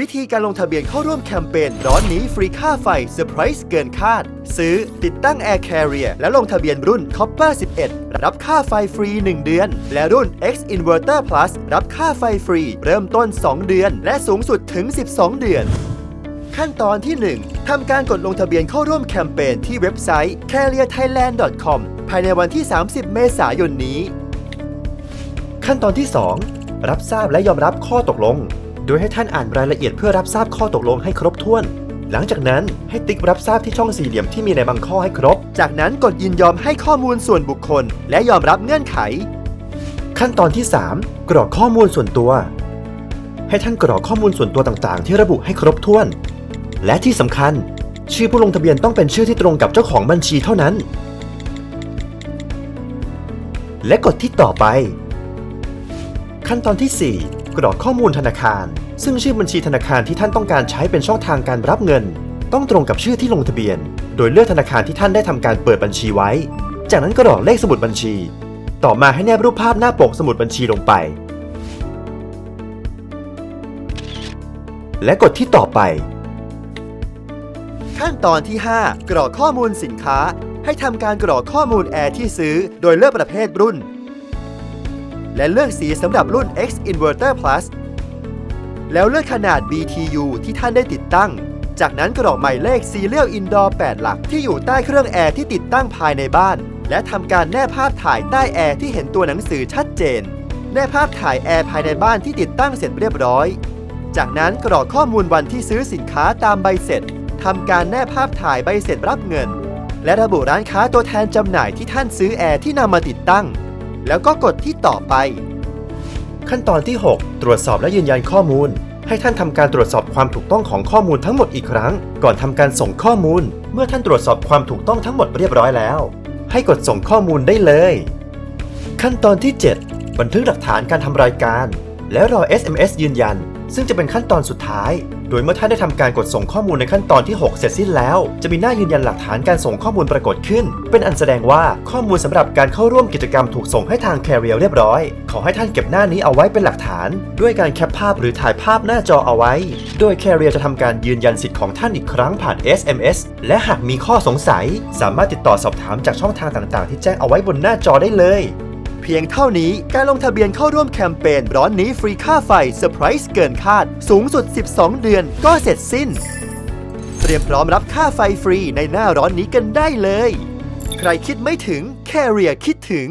วิธีการลงทะเบียนเข้าร่วมแคมเปญร้อนนี้ฟรีค่าไฟเซอร์ไพรส์เกินคาด ซื้อติดตั้ง Air Carrier และลงทะเบียนรุ่น Copper 11 รับค่าไฟฟรี 1 เดือน และรุ่น X Inverter Plus รับค่าไฟฟรี เริ่มต้น 2 เดือน และสูงสุดถึง 12 เดือน ขั้นตอนที่ 1ทำการกดลงทะเบียนเข้าร่วมแคมเปญที่เว็บไซต์ carrierthailand.com ภายในวันที่ 30 เมษายนนี้ ขั้นตอนที่ 2 รับทราบและยอมรับข้อตกลง โดยให้ท่านอ่านรายละเอียดเพื่อรับทราบข้อตกลงให้ครบถ้วน หลังจากนั้นให้ติ๊กรับทราบที่ช่องสี่เหลี่ยมที่มีในบางข้อให้ครบ จากนั้นกดยินยอมให้ข้อมูลส่วนบุคคล และยอมรับเงื่อนไข ขั้นตอนที่ 3 กรอกข้อมูลส่วนตัว ให้ท่านกรอกข้อมูลส่วนตัวต่างๆ ที่ระบุให้ครบถ้วน และที่สำคัญ ชื่อผู้ลงทะเบียนต้องเป็นชื่อที่ตรงกับเจ้าของบัญชีเท่านั้น และกดที่ต่อไป ขั้นตอนที่ 4 กรอกข้อมูลธนาคาร ซึ่งชื่อบัญชีธนาคารที่ท่านต้องการใช้เป็นช่องทางการรับเงิน ต้องตรงกับชื่อที่ลงทะเบียน โดยเลือกธนาคารที่ท่านได้ทำการเปิดบัญชีไว้ จากนั้นกรอกเลขสมุดบัญชี ต่อมาให้แนบรูปภาพหน้าปกสมุดบัญชีลงไป และกดที่ต่อไป ขั้นตอนที่ 5 กรอกข้อมูลสินค้า ให้ทำการกรอกข้อมูลแอร์ที่ซื้อ โดยเลือกประเภทรุ่น และเลือกสีสำหรับรุ่น X Inverter Plus แล้วเลือกขนาด BTU ที่ท่านได้ติดตั้ง จากนั้นกรอกหมายเลข Serial Indoor 8 หลักที่อยู่ใต้เครื่องแอร์ที่ติดตั้งภายในบ้าน และทำการแนบภาพถ่ายใต้แอร์ที่เห็นตัวหนังสือชัดเจน แนบภาพถ่ายแอร์ภายในบ้านที่ติดตั้งเสร็จเรียบร้อย จากนั้นกรอกข้อมูลวันที่ซื้อสินค้าตามใบเสร็จทำการแนบภาพถ่ายใบเสร็จรับเงิน และระบุร้านค้าตัวแทนจำหน่ายที่ท่านซื้อแอร์ที่นำมาติดตั้ง แล้วก็กดที่ต่อไป ขั้นตอนที่ 6 ตรวจสอบและยืนยันข้อมูล ให้ท่านทำการตรวจสอบความถูกต้องของข้อมูลทั้งหมดอีกครั้ง ก่อนทำการส่งข้อมูล เมื่อท่านตรวจสอบความถูกต้องทั้งหมดเรียบร้อยแล้ว ให้กดส่งข้อมูลได้เลย ขั้นตอนที่ 7 บันทึกหลักฐานการทำรายการ และรอ SMS ยืนยัน ซึ่งจะเป็นขั้นตอนสุดท้าย ดยเมื่อท่านได้ทำการกดส่งข้อมูลในขั้นตอนที่ 6 เสร็จสิ้นแล้ว จะมีหน้ายืนยันหลักฐานการส่งข้อมูลปรากฏขึ้น เป็นอันแสดงว่าข้อมูลสำหรับการเข้าร่วมกิจกรรมถูกส่งให้ทาง Carrier เรียบร้อย ขอให้ท่านเก็บหน้านี้เอาไว้เป็นหลักฐาน ด้วยการแคปภาพหรือถ่ายภาพหน้าจอเอาไว้ โดย Carrier จะทำการยืนยันสิทธิ์ของท่านอีกครั้งผ่าน SMS และหากมีข้อสงสัย สามารถติดต่อสอบถามจากช่องทางต่างๆ ที่แจ้งเอาไว้บนหน้าจอได้เลย เพียงเท่านี้การลงทะเบียนเข้าร่วมแคมเปญร้อนนี้ฟรีค่าไฟเซอร์ไพรส์เกินคาด สูงสุด 12 เดือนก็เสร็จสิ้น เตรียมพร้อมรับค่าไฟฟรีในหน้าร้อนนี้กันได้เลย ใครคิดไม่ถึงแคเรียคิดถึง